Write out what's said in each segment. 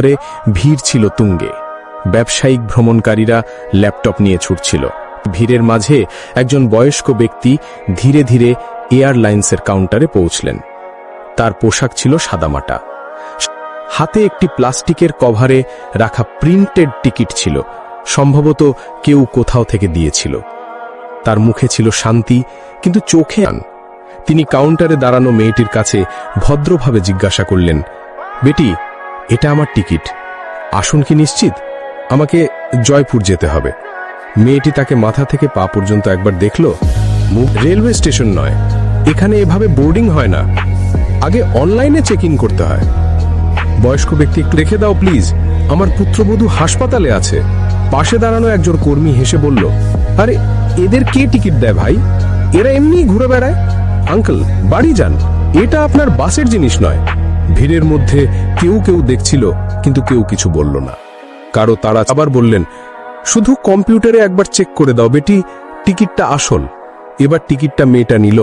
করে ভিড় ছিল তুঙ্গে। ব্যবসায়িক ভ্রমণকারীরা ল্যাপটপ নিয়ে ছুটছিল। ভিড়ের মাঝে একজন বয়স্ক ব্যক্তি ধীরে ধীরে এয়ারলাইন্সের কাউন্টারে পৌঁছলেন। তার পোশাক ছিল সাদামাটা। হাতে একটি প্লাস্টিকের কভারে রাখা প্রিন্টেড টিকিট ছিল। সম্ভবত কেউ কোথাও থেকে দিয়েছিল। তার মুখে ছিল শান্তি, কিন্তু চোখে আন। তিনি কাউন্টারে দাঁড়ানো মেয়েটির কাছে ভদ্রভাবে জিজ্ঞাসা করলেন, বেটি এটা আমার টিকিট। আসুন কি নিশ্চিত? আমাকে জয়পুর যেতে হবে। মেয়েটি তাকে মাথা থেকে পা পর্যন্ত একবার দেখল। রেলওয়ে স্টেশন নয়। এখানে এভাবে বোর্ডিং হয় না। আগে অনলাইনে চেক ইন করতে হয়। বয়স্ক ব্যক্তি, রেখে দাও প্লিজ। আমার পুত্রবধূ হাসপাতালে আছে। পাশে দাঁড়ানো একজন কর্মী হেসে বলল, আরে, এদের কে টিকিট দেয় ভাই? এরা এমনি ঘুরে বেড়ায়? আঙ্কেল, বাড়ি যান। এটা আপনার বাসের জিনিস নয়। ভিড়ের মধ্যে কেউ কেউ দেখছিল, কিন্তু কেউ কিছু বলল না। কারও তারা আবার বললেন, শুধু কম্পিউটারে একবার চেক করে দাও বেটি, টিকিটটা আসল। এবার টিকিটটা মেয়েটা নিল,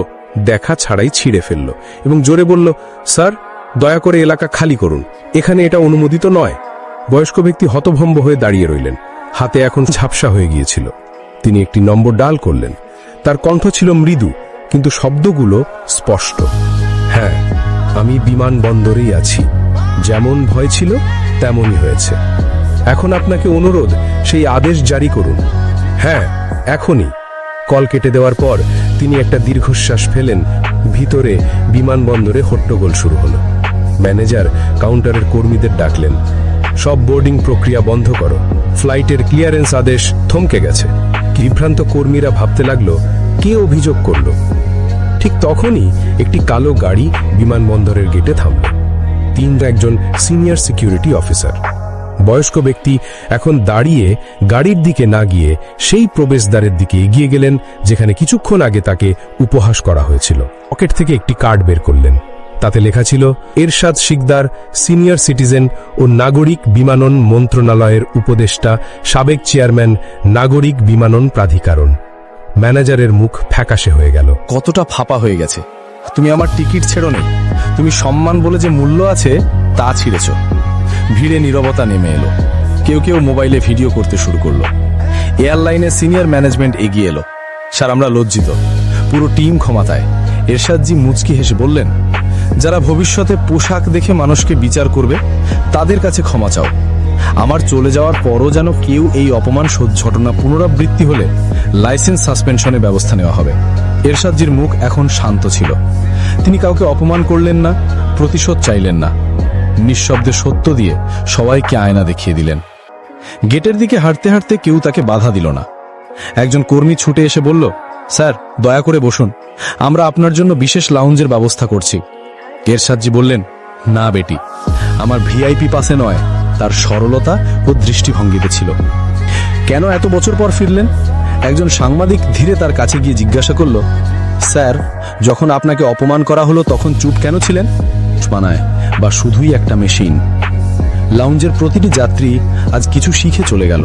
দেখা ছাড়াই ছিঁড়ে ফেলল এবং জোরে বলল, স্যার, দয়া করে এলাকা খালি করুন, এখানে এটা অনুমোদিত নয়। বয়স্ক ব্যক্তি হতভম্ব হয়ে দাঁড়িয়ে রইলেন, হাতে এখন ঝাপসা হয়ে গিয়েছিল। তিনি একটি নম্বর ডাল করলেন, তার কণ্ঠ ছিল মৃদু, কিন্তু শব্দগুলো স্পষ্ট। হ্যাঁ আমি বিমানবন্দরেই আছি। যেমন ভয় ছিল, তেমনই হয়েছে। এখন আপনাকে অনুরোধ, সেই আদেশ জারি করুন। হ্যাঁ এখনই। কল কেটে দেওয়ার পর তিনি একটা দীর্ঘশ্বাস ফেলেন। ভিতরে বিমানবন্দরে হট্টগোল শুরু হলো। ম্যানেজার কাউন্টারের কর্মীদের ডাকলেন। সব বোর্ডিং প্রক্রিয়া বন্ধ করো। ফ্লাইটের ক্লিয়ারেন্স আদেশ থমকে গেছে। বিভ্রান্ত কর্মীরা ভাবতে লাগল, কে অভিযোগ করল? ঠিক তখনই একটি কালো গাড়ি বিমানবন্দরের গেটে থামল। তিন একজন সিনিয়র সিকিউরিটি অফিসার। বয়স্ক ব্যক্তি এখন দাঁড়িয়ে গাড়ির দিকে না গিয়ে সেই প্রবেশদ্বারের দিকে এগিয়ে গেলেন, যেখানে কিছুক্ষণ আগে তাকে উপহাস করা হয়েছিল। পকেট থেকে একটি কার্ড বের করলেন। তাতে লেখা ছিল, এরশাদ শিকদার, সিনিয়র সিটিজেন ও নাগরিক বিমানন মন্ত্রণালয়ের উপদেষ্টা, সাবেক চেয়ারম্যান, নাগরিক বিমানন প্রাধিকরণ। ম্যানেজারের মুখ ফ্যাকাশে হয়ে গেল। কতটা ফাপা হয়ে গেছে। তুমি আমার টিকিট ছেড়ো নেই তুমি সম্মান বলে যে মূল্য আছে, তা ছিঁড়েছ। ভিড়ে নীরবতা নেমে এলো। কেউ কেউ মোবাইলে ভিডিও করতে শুরু করল। এয়ারলাইনের সিনিয়র ম্যানেজমেন্ট এগিয়ে এলো। স্যার, আমরা লজ্জিত। পুরো টিম ক্ষমাতায়। এরশাদজি মুচকি হেসে বললেন, যারা ভবিষ্যতে পোশাক দেখে মানুষকে বিচার করবে, তাদের কাছে ক্ষমা চাও। আমার চলে যাওয়ার পরও যেন কেউ এই অপমান ঘটনা পুনরাবৃত্তি হলে লাইসেন্স সাসপেনশনের ব্যবস্থা নেওয়া হবে। এরশাদজির মুখ এখন শান্ত ছিল। তিনি কাউকে অপমান করলেন না, প্রতিশোধ চাইলেন না। নিঃশব্দে সত্য দিয়ে সবাইকে আয়না দেখিয়ে দিলেন। গেটের দিকে হাঁটতে হাঁটতে কেউ তাকে বাধা দিল না। একজন কর্মী ছুটে এসে বলল, স্যার, দয়া করে বসুন। আমরা আপনার জন্য বিশেষ লাউঞ্জের ব্যবস্থা করছি। এরশাদজি বললেন, না বেটি, আমার ভিআইপি পাশে নয়। তার সরলতা ও দৃষ্টিভঙ্গিতে ছিল। কেন এত বছর পর ফিরলেন? একজন সাংবাদিক ধীরে তার কাছে গিয়ে জিজ্ঞাসা করল, স্যার, যখন আপনাকে অপমান করা হলো তখন চুপ কেন ছিলেন? বানায় বা শুধুই একটা মেশিন। লাউঞ্জের প্রতিটি যাত্রী আজ কিছু শিখে চলে গেল।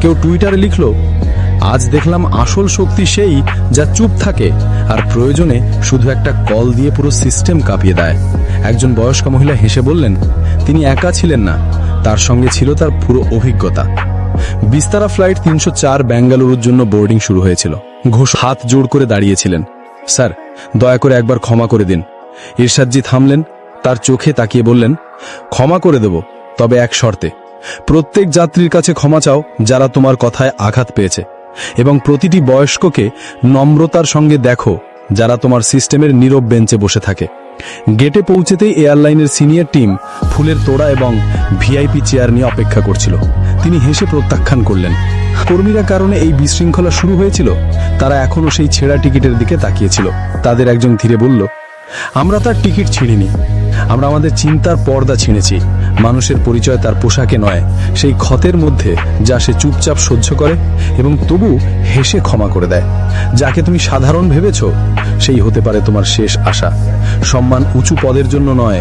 কেউ টুইটারে লিখল, আজ দেখলাম আসল শক্তি সেই যা চুপ থাকে, আর প্রয়োজনে শুধু একটা কল দিয়ে পুরো সিস্টেম কাঁপিয়ে দেয়। একজন বয়স্ক মহিলা হেসে বললেন, তিনি একা ছিলেন না তার সঙ্গে ছিল তার পুরো অভিজ্ঞতা। বিস্তারা ফ্লাইট তিনশো চার ব্যাঙ্গালুরুর জন্য বোর্ডিং শুরু হয়েছিল। ঘোষ হাত জোড় করে দাঁড়িয়েছিলেন। স্যার, দয়া করে একবার ক্ষমা করে দিন। ইরশাদজি থামলেন তার চোখে তাকিয়ে বললেন, ক্ষমা করে দেব, তবে এক শর্তে। প্রত্যেক যাত্রীর কাছে ক্ষমা চাও, যারা তোমার কথায় আঘাত পেয়েছে। এবং প্রতিটি বয়স্ককে নম্রতার সঙ্গে দেখো, যারা তোমার সিস্টেমের নীরব বেঞ্চে বসে থাকে। গেটে পৌঁছেতেই এয়ারলাইনের সিনিয়র টিম ফুলের তোড়া এবং ভিআইপি চেয়ার নিয়ে অপেক্ষা করছিল। তিনি হেসে প্রত্যাখ্যান করলেন। কর্মীরা কারণে এই বিশৃঙ্খলা শুরু হয়েছিল। তারা এখনও সেই ছেঁড়া টিকিটের দিকে তাকিয়েছিল। তাদের একজন ধীরে বলল, আমরা তার টিকিট ছিঁড়িনি। আমরা আমাদের চিন্তার পর্দা ছিঁড়েছি। মানুষের পরিচয় তার পোশাকে নয়, সেই ক্ষতের মধ্যে যা সে চুপচাপ সহ্য করে এবং তবু হেসে ক্ষমা করে দেয়। যাকে তুমি সাধারণ ভেবেছ, সেই হতে পারে তোমার শেষ আশা। সম্মান উঁচু পদের জন্য নয়